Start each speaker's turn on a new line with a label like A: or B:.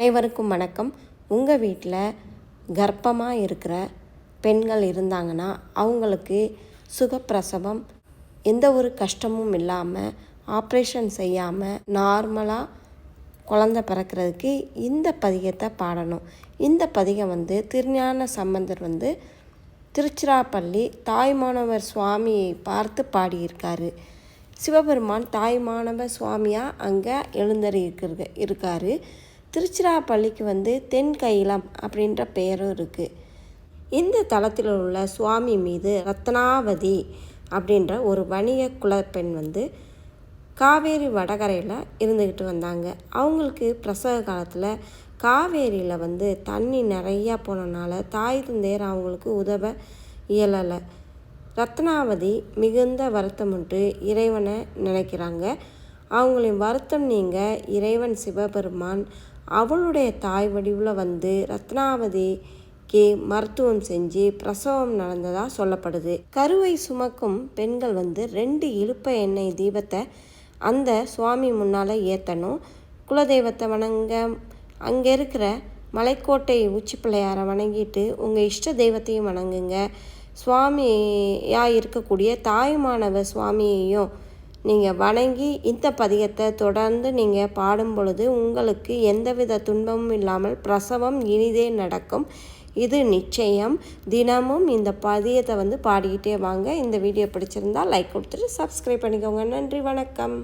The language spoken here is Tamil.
A: அனைவருக்கும் வணக்கம். உங்கள் வீட்டில் கர்ப்பமாக இருக்கிற பெண்கள் இருந்தாங்கன்னா அவங்களுக்கு சுகப்பிரசவம் எந்த ஒரு கஷ்டமும் இல்லாமல் ஆப்ரேஷன் செய்யாமல் நார்மலாக குழந்த பிறக்கிறதுக்கு இந்த பதிகத்தை பாடணும். இந்த பதிகம் வந்து திருஞான சம்பந்தர் வந்து திருச்சிராப்பள்ளி தாய்மானவர் சுவாமியை பார்த்து பாடியிருக்காரு. சிவபெருமான் தாய்மானவர் சுவாமியாக அங்கே எழுந்தறி இருக்கிற இருக்கார். திருச்சிராப்பள்ளிக்கு வந்து தென் கைலம் அப்படின்ற பெயரும் இருக்குது இந்த தளத்தில் உள்ள சுவாமி மீது ரத்னாவதி அப்படின்ற ஒரு வணிக குலப்பெண் வந்து காவேரி வடகரையில் இருந்துக்கிட்டு வந்தாங்க. அவங்களுக்கு பிரசவ காலத்தில் காவேரியில் வந்து தண்ணி நிறையா போனனால தாய் தந்தையர் அவங்களுக்கு உதவ இயலலை. ரத்னாவதி மிகுந்த வருத்தமுட்டு இறைவனை நினைக்கிறாங்க. அவங்களின் வருத்தம் நீங்க இறைவன் சிவபெருமான் அவளுடைய தாய் வடிவில் வந்து ரத்னாவதிக்கு மருத்துவம் செஞ்சு பிரசவம் நடந்ததாக சொல்லப்படுது. கருவை சுமக்கும் பெண்கள் வந்து ரெண்டு இழுப்ப எண்ணெய் தீபத்தை அந்த சுவாமி முன்னால் ஏற்றணும் குலதெய்வத்தை வணங்க அங்கே இருக்கிற மலைக்கோட்டை உச்சி பிள்ளையாரை வணங்கிட்டு உங்கள் இஷ்ட தெய்வத்தையும் வணங்குங்க. சுவாமியாக இருக்கக்கூடிய தாய்மானவ சுவாமியையும் நீங்கள் வணங்கி இந்த பதிகத்தை தொடர்ந்து நீங்கள் பாடும் பொழுது உங்களுக்கு எந்தவித துன்பமும் இல்லாமல் பிரசவம் இனிதே நடக்கும். இது நிச்சயம். தினமும் இந்த பதியத்தை வந்து பாடிக்கிட்டே வாங்க. இந்த வீடியோ பிடிச்சிருந்தா லைக் கொடுத்துட்டு சப்ஸ்கிரைப் பண்ணிக்கோங்க. நன்றி வணக்கம்.